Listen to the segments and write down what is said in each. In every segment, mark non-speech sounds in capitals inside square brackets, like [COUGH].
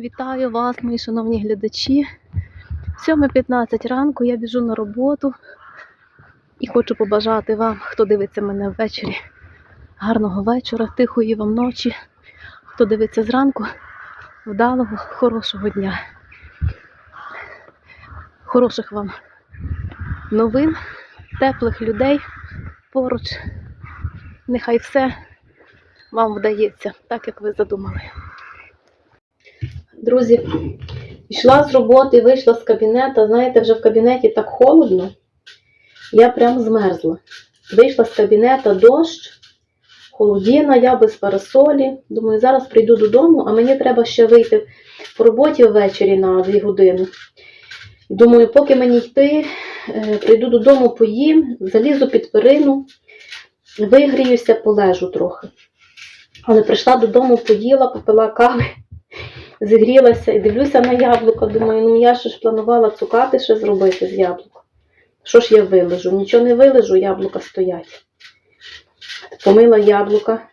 Вітаю вас, мої шановні глядачі. 7.15 ранку я біжу на роботу і хочу побажати вам, хто дивиться мене ввечері, гарного вечора, тихої вам ночі. Хто дивиться зранку, вдалого, хорошого дня. Хороших вам новин, теплих людей поруч. Нехай все вам вдається, так як ви задумали. Друзі, йшла з роботи, вийшла з кабінету. Знаєте, вже в кабінеті так холодно. Я прям змерзла. Вийшла з кабінету дощ, холодіна, я без парасолі. Думаю, зараз прийду додому, а мені треба ще вийти по роботі ввечері на 2 години. Думаю, поки мені йти, е, прийду додому, поїм, залізу під перину, вигріюся, полежу трохи. Але прийшла додому, поїла, попила кави зігрілася і дивлюся на яблуко. Думаю, ну я ж планувала цукати ще зробити з яблука. Що ж я вилежу? Нічого не вилежу, яблука стоять. Помила яблука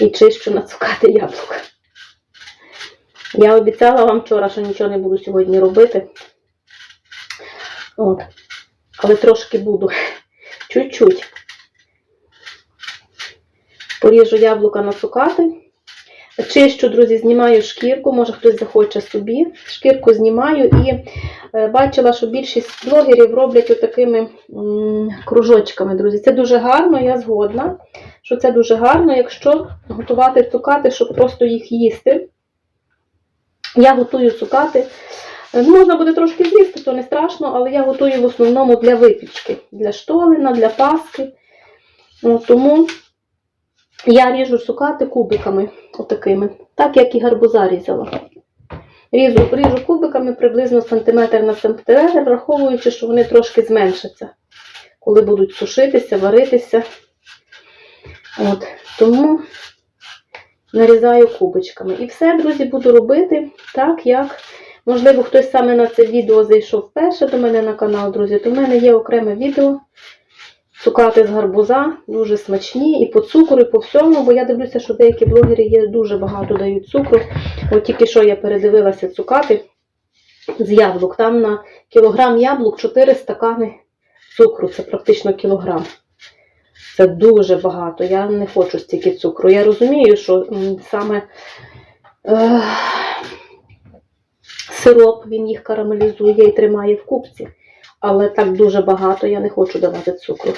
і чищу на цукати яблука. Я обіцяла вам вчора, що нічого не буду сьогодні робити. От. Але трошки буду. Чуть-чуть. Поріжу яблука на цукати. Чищу, друзі, знімаю шкірку, може хтось захоче собі. Шкірку знімаю і е, бачила, що більшість блогерів роблять отакими кружочками, друзі. Це дуже гарно, я згодна, що це дуже гарно, якщо готувати цукати, щоб просто їх їсти. Я готую цукати. Е, Можна буде трошки з'їсти, то не страшно, але я готую в основному для випічки, для штолина, для паски. Ну, Тому я ріжу цукати кубиками, отакими, так як і гарбуза різала. Ріжу, ріжу кубиками приблизно сантиметр на сантиметр, враховуючи, що вони трошки зменшаться, коли будуть сушитися, варитися. От, тому нарізаю кубочками. І все, друзі, буду робити так, як. Можливо, хтось саме на це відео зайшов вперше до мене на канал, друзі, то в мене є окреме відео. Цукати з гарбуза дуже смачні і по цукру, і по всьому, бо я дивлюся, що деякі блогери є дуже багато дають цукру. От тільки що я передивилася цукати з яблук. Там на кілограм яблук 4 стакани цукру, це практично кілограм. Це дуже багато. Я не хочу стільки цукру. Я розумію, що саме е, сироп він їх карамелізує і тримає в купці. Але так дуже багато я не хочу давати цукру.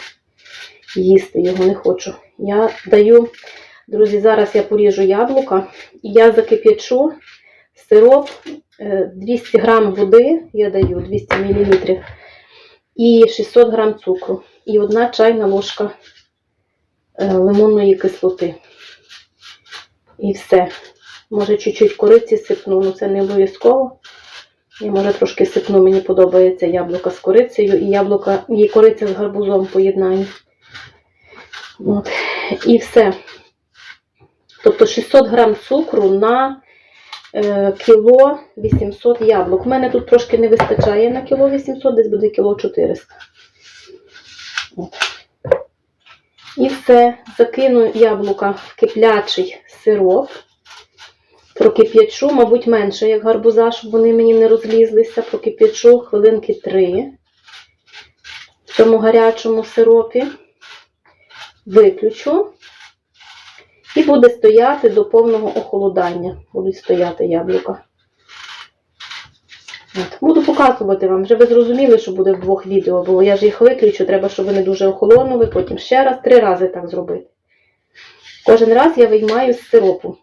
Їсти його не хочу. Я даю, друзі, зараз я поріжу яблука, і я закип'ячу сироп е, 200 грам води, я даю 200 мл, і 600 грам цукру, і одна чайна ложка е, лимонної кислоти. І все. Може, чуть-чуть кориці сипну, але це не обов'язково. Я може трошки сипну, мені подобається яблука з корицею і яблука, і кориця з гарбузом поєднаю. От. І все. Тобто 600 грам цукру на е, кіло 800 яблук. У мене тут трошки не вистачає на кіло 800, десь буде кіло 400. От. І все. Закину яблука в киплячий сироп. Прокип'ячу, мабуть, менше, як гарбуза, щоб вони мені не розлізлися. Прокип'ячу хвилинки 3 в цьому гарячому сиропі. Виключу. І буде стояти до повного охолодання. Будуть стояти яблука. От. Буду показувати вам. Вже ви зрозуміли, що буде в двох відео, бо я ж їх виключу, треба, щоб вони дуже охолонули, потім ще раз, три рази так зробити. Кожен раз я виймаю з сиропу.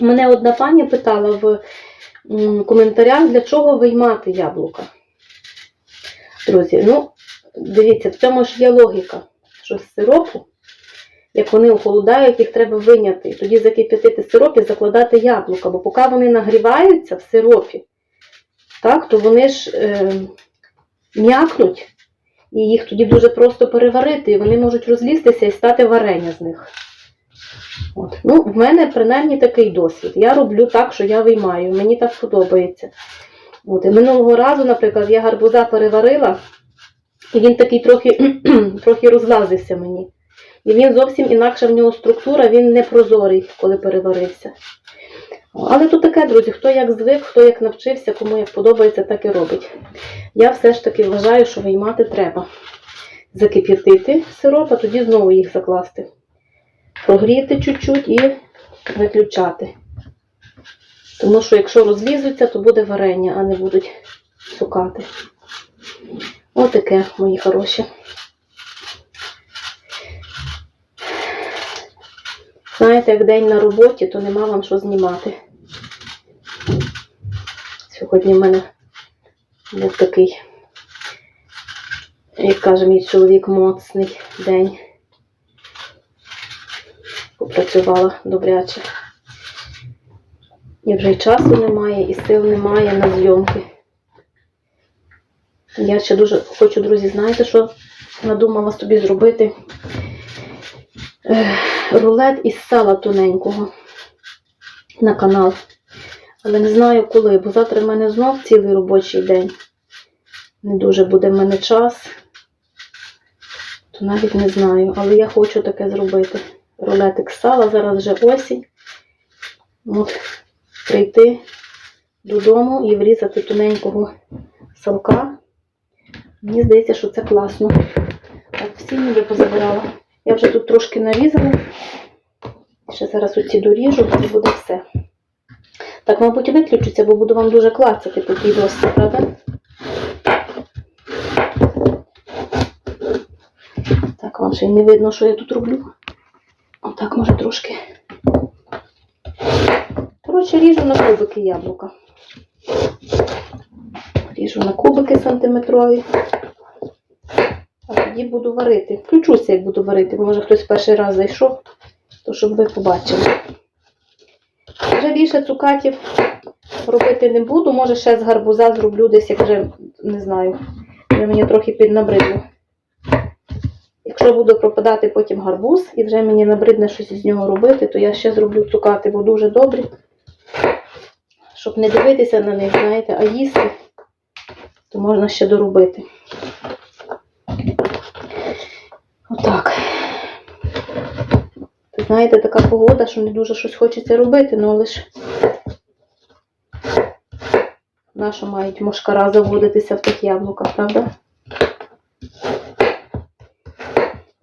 Мене одна пані питала в коментарях, для чого виймати яблука. Друзі, ну, дивіться, в цьому ж є логіка, що з сиропу, як вони охолодають, їх треба виняти. І тоді закип'ятити сироп і закладати яблука. Бо поки вони нагріваються в сиропі, так, то вони ж е, м'якнуть, і їх тоді дуже просто переварити, і вони можуть розлізтися і стати варення з них. От. Ну, в мене принаймні такий досвід. Я роблю так, що я виймаю. Мені так подобається. От. І минулого разу, наприклад, я гарбуза переварила, і він такий трохи, [CLEARS THROAT] трохи розлазився мені. І він зовсім інакша в нього структура, він не прозорий, коли переварився. Але то таке, друзі, хто як звик, хто як навчився, кому як подобається, так і робить. Я все ж таки вважаю, що виймати треба. Закип'ятити сироп, а тоді знову їх закласти. Прогріти чуть-чуть і виключати. Тому що якщо розлізуться, то буде варення, а не будуть цукати. Отаке, мої хороші. Знаєте, як день на роботі, то нема вам що знімати. Сьогодні в мене був такий, як каже мій чоловік, моцний день. Попрацювала добряче. І вже й часу немає, і сил немає на зйомки. Я ще дуже хочу, друзі, знаєте, що надумала собі зробити рулет із сала тоненького на канал. Але не знаю коли, бо завтра в мене знов цілий робочий день. Не дуже буде в мене час, то навіть не знаю. Але я хочу таке зробити. Рулетик сала, зараз вже осінь. От прийти додому і врізати тоненького салка. Мені здається, що це класно. Так, всі ніби позабирала. Я вже тут трошки нарізала. Ще зараз оці доріжу і буде все. Так, мабуть, виключуся, бо буду вам дуже клацати по тій досці, правда? Так, вам ще й не видно, що я тут роблю. Отак, може, трошки. Коротше, ріжу на кубики яблука. Ріжу на кубики сантиметрові. А тоді буду варити. Включуся, як буду варити, бо може хтось перший раз зайшов, то щоб ви побачили. Вже більше цукатів робити не буду. Може ще з гарбуза зроблю десь, як вже не знаю. Вже мені трохи піднабридло. Якщо буду пропадати потім гарбуз і вже мені набридне щось із нього робити, то я ще зроблю цукати, бо дуже добрі. Щоб не дивитися на них, знаєте, а їсти, то можна ще доробити. Отак. Знаєте, така погода, що не дуже щось хочеться робити, ну але ж нащо мають мошкара заводитися в тих яблуках, правда?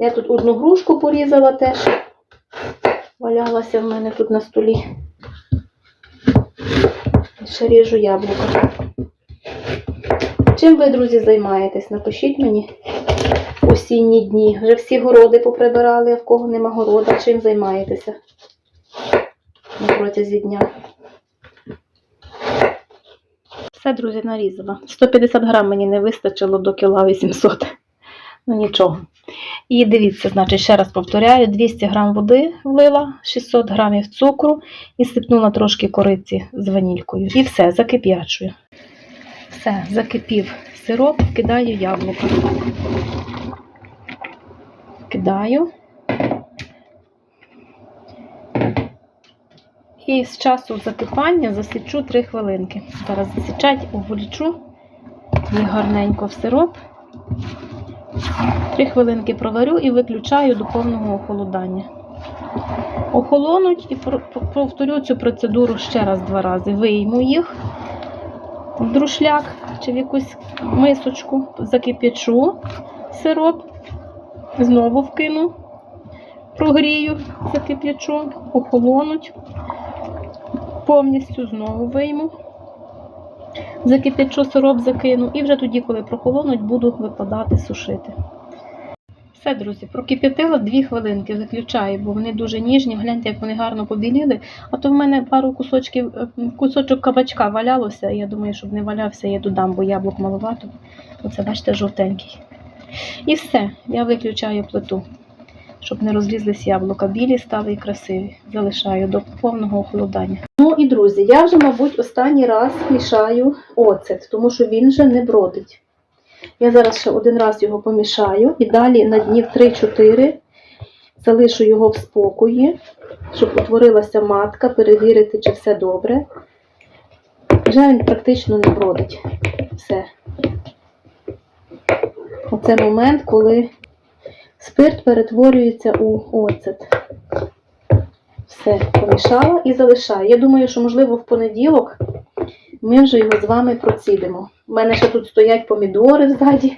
Я тут одну грушку порізала теж. Валялася в мене тут на столі. Ще ріжу яблука. Чим ви, друзі, займаєтесь? Напишіть мені осінні дні. Вже всі городи поприбирали, а в кого нема города. Чим займаєтеся на протязі дня? Все, друзі, нарізала. 150 грам мені не вистачило до кіла 800. Ну нічого. І дивіться, значить, ще раз повторяю: 200 грам води влила, 600 грамів цукру і сипнула трошки кориці з ванількою. І все, закип'ячую. Все, закипів сироп, кидаю яблука. Кидаю. І з часу закипання засічу 3 хвилинки. Зараз засічать, уволічу їх гарненько в сироп. 3 хвилинки проварю і виключаю до повного охолодання. Охолонуть і повторю цю процедуру ще раз два рази. Вийму їх в друшляк чи в якусь мисочку, закип'ячу сироп, знову вкину, прогрію, закип'ячу, охолонуть, повністю знову вийму. Закип'ячу сироп закину і вже тоді, коли прохолонуть, буду викладати, сушити. Все, друзі, прокип'ятила 2 хвилинки, виключаю, бо вони дуже ніжні. Гляньте, як вони гарно побіліли. А то в мене пару кусочків, е, кусочок кабачка валялося. Я думаю, щоб не валявся, я додам, бо яблук маловато. Оце, бачите, жовтенький. І все, я виключаю плиту, щоб не розлізлись яблука. Білі стали і красиві. Залишаю до повного охолодання. Ну і друзі, я вже, мабуть, останній раз мішаю оцет, тому що він вже не бродить. Я зараз ще один раз його помішаю і далі на днів 3-4 залишу його в спокої, щоб утворилася матка, перевірити, чи все добре. Вже він практично не бродить. Все. Оце момент, коли спирт перетворюється у оцет. Все, помішала і залишаю. Я думаю, що, можливо, в понеділок ми вже його з вами процідимо. У мене ще тут стоять помідори ззаді.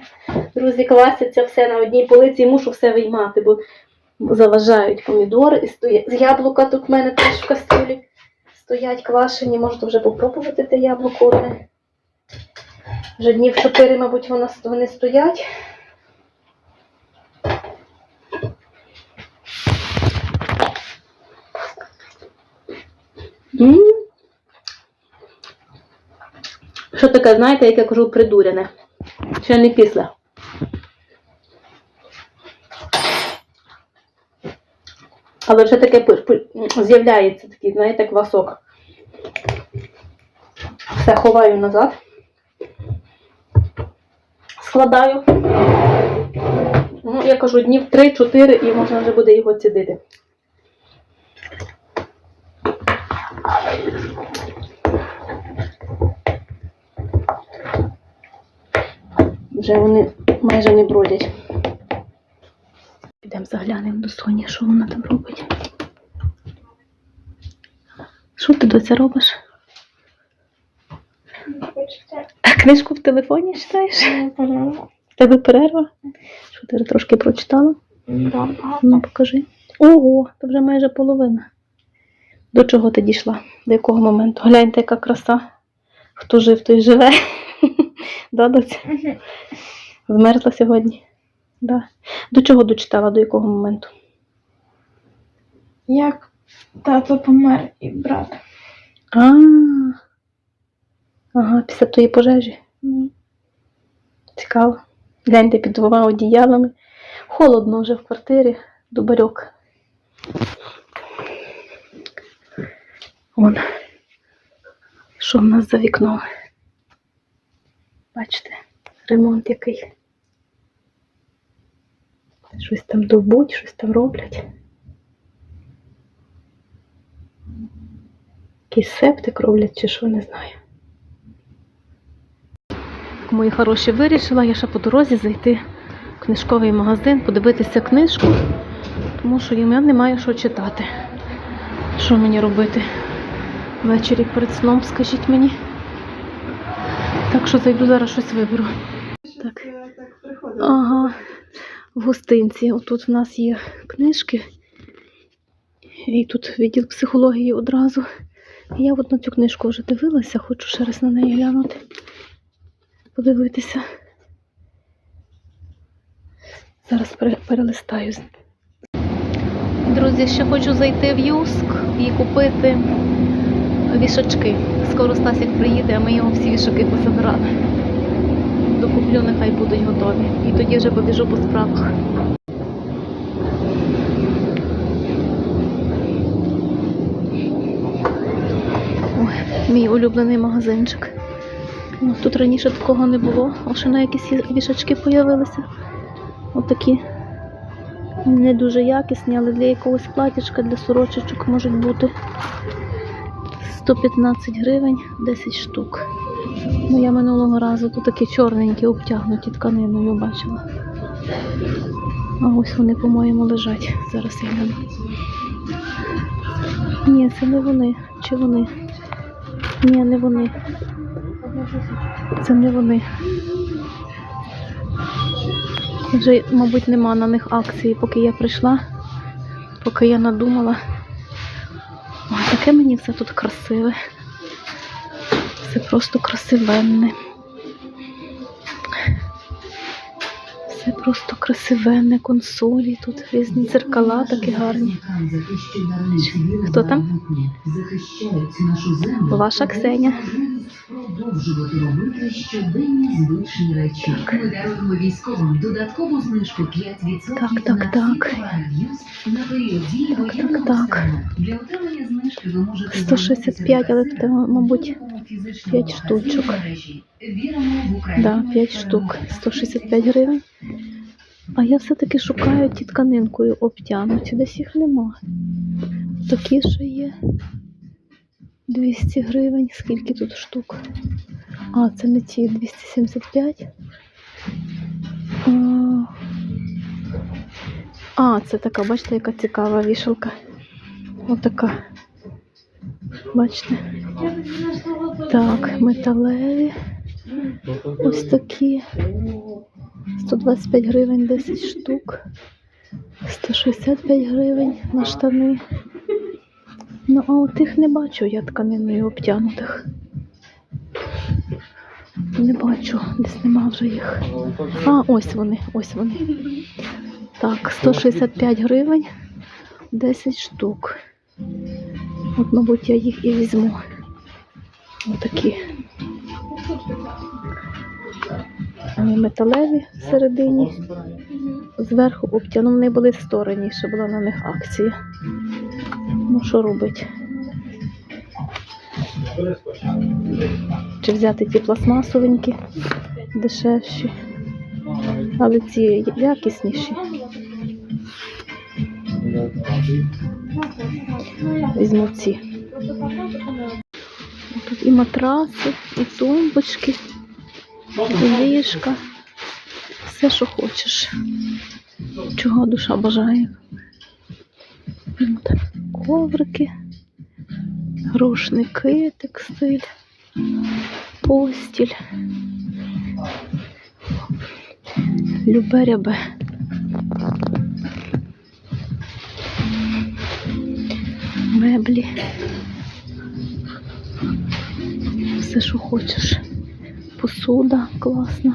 Друзі, класяться все на одній полиці і мушу все виймати, бо заважають помідори і стоять. Яблука тут в мене теж в кастрюлі стоять квашені. Можете вже попробувати те яблуко одне. Вже днів чотири, мабуть, вони стоять. Що таке, знаєте, як я кажу, придуряне. Ще не кисле. Але вже таке з'являється такий, знаєте, квасок. Все ховаю назад. Складаю. Ну, я кажу, днів 3-4 і можна вже буде його цідити. Вже вони майже не бродять. Підемо заглянемо до Соні, що вона там робить. Що ти доця робиш? А Книжку в телефоні читаєш? В тебе перерва? Що ти вже трошки прочитала? Ну, покажи. Ого, це вже майже половина. До чого ти дійшла? До якого моменту? Гляньте, яка краса. Хто жив, той живе. Да, доця? Змерзла сьогодні. Да. До чого дочитала, до якого моменту? Як тато помер і брат. А. Ага, після тої пожежі. Ну, Цікаво. Гляньте під двома одіялами. Холодно вже в квартирі, дубарьок. Вон. Що в нас за вікном? Бачите, ремонт який. Щось там довбуть, щось там роблять. Якийсь септик роблять чи що, не знаю. Мої хороші вирішила я ще по дорозі зайти в книжковий магазин, подивитися книжку, тому що я не маю що читати. Що мені робити ввечері перед сном, скажіть мені. Так що зайду зараз щось виберу. Так. Ага, в гостинці. Отут в нас є книжки. І тут відділ психології одразу. Я от на цю книжку вже дивилася, хочу ще раз на неї глянути. Подивитися. Зараз пере- перелистаю. Друзі, ще хочу зайти в Юск і купити вішачки. Скоро Стасік приїде, а ми йому всі вішаки позабирали. Докуплю, нехай будуть готові. І тоді вже побіжу по справах. Ой, мій улюблений магазинчик. Ну, тут раніше такого не було, а ще на якісь вішачки з'явилися. Отакі не дуже якісні, але для якогось платічка, для сорочечок можуть бути 115 гривень 10 штук. Ну, я минулого разу тут такі чорненькі, обтягнуті тканиною бачила. А ось вони, по-моєму, лежать. Зараз я гляну. Ні, це не вони. Чи вони? Ні, не вони. Це не вони. Вже, мабуть, нема на них акції, поки я прийшла, поки я надумала. Таке мені все тут красиве. Все просто красивенне. Просто красивенне, консолі, тут різні дзеркала такі гарні. Хто там? Ваша Ксеня. Продовжувати робити щоденні звичні речі. Ми даруємо військовим додаткову знижку 5% так, так, так. на період дії Так, воєнного так. Для отримання знижки ви можете 165, але тут, мабуть, будь-якому 5 штучок. Віримо в Україну. Да, 5 штук, 165 гривень. А я все-таки шукаю ті тканинкою обтянуті, десь їх нема. Такі ще є. 200 гривень. Скільки тут штук? А, це не ті 275. А, це така, бачите, яка цікава вішалка. Отака. Бачите? Так, металеві. Ось такі. 125 гривень 10 штук. 165 гривень на штани. Ну, а от тих не бачу я тканиною обтянутих. Не бачу, десь нема вже їх. А, ось вони, ось вони. Так, 165 гривень, 10 штук. От, мабуть, я їх і візьму. Отакі. Вони металеві всередині. Зверху обтяну, вони були стороні, ще була на них акція. Ну, що робить? Чи взяти ті пластмасовенькі, дешевші, але ці якісніші. Візьму ці. Тут і матраси, і тумбочки, ліжка. Все, що хочеш. Чого душа бажає. Коврики, рушники, текстиль, постіль. Любе рябе. Меблі. Все, що хочеш. Посуда класна.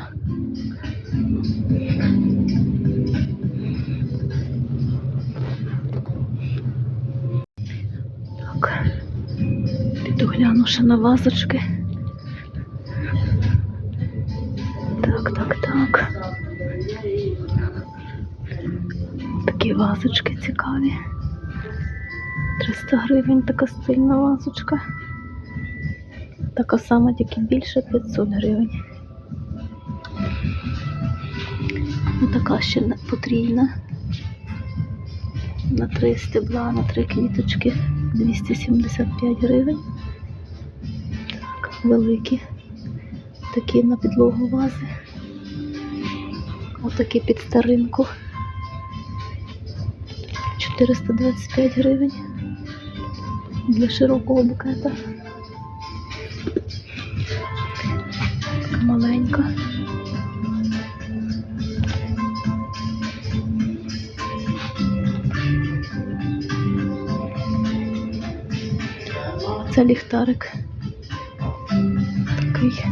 Так. Піду гляну ще на вазочки. Так, так, так. Такі вазочки цікаві. 300 гривень така стильна вазочка. Така сама, тільки більше 500 гривень. Ось така ще потрійна. На три стебла, на три квіточки 275 гривень. Так, великі. Такі на підлогу вази. Отакі під старинку. 425 гривень для широкого букета. Це ліхтарик. Такий.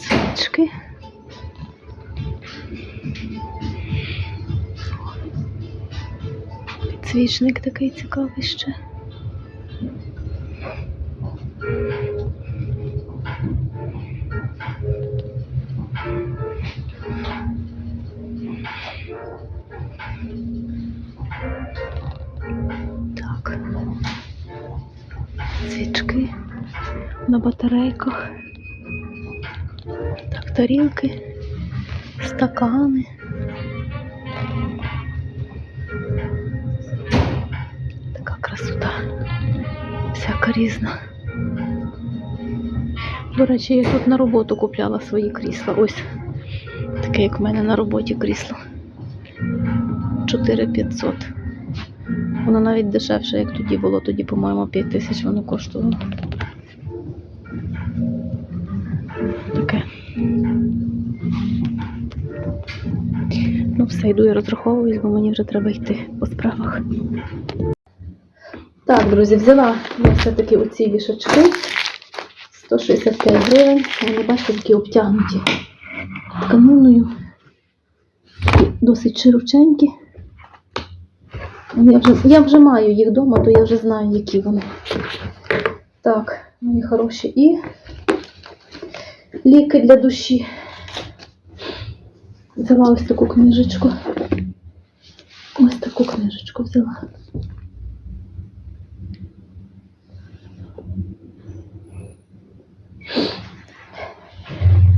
Свічки. Підсвічник такий цікавий ще. Тарілки, стакани. Така красота. Всяка різна. До речі, я тут на роботу купляла свої крісла. Ось таке, як в мене на роботі крісло. 4500. Воно навіть дешевше, як тоді було. Тоді, по-моєму, 5 тисяч воно коштувало. Все, йду і розраховуюсь, бо мені вже треба йти по справах. Так, друзі, взяла я все-таки оці вішачки. 165 гривень. Вони, бачите, такі обтягнуті тканиною. Досить широченькі. Я вже, я вже маю їх вдома, то я вже знаю, які вони. Так, мої хороші. І ліки для душі. Взяла ось таку книжечку. Ось таку книжечку взяла.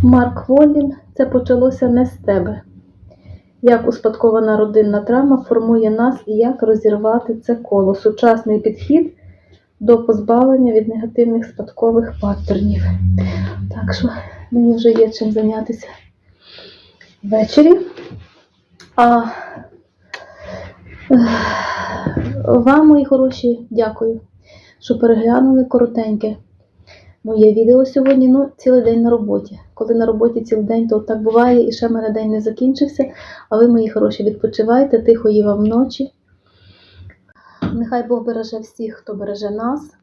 Марк Воллін, це почалося не з тебе. Як успадкована родинна травма формує нас і як розірвати це коло. Сучасний підхід до позбавлення від негативних спадкових паттернів. Так що мені вже є чим зайнятися ввечері. А вам, мої хороші, дякую, що переглянули коротеньке моє відео сьогодні. Ну, цілий день на роботі. Коли на роботі цілий день, то так буває, і ще в мене день не закінчився. А ви, мої хороші, відпочивайте, тихої вам ночі. Нехай Бог береже всіх, хто береже нас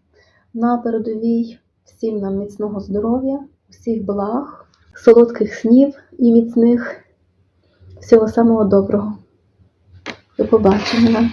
на передовій. Всім нам міцного здоров'я, всіх благ, солодких снів і міцних. Всього самого доброго. До побачення.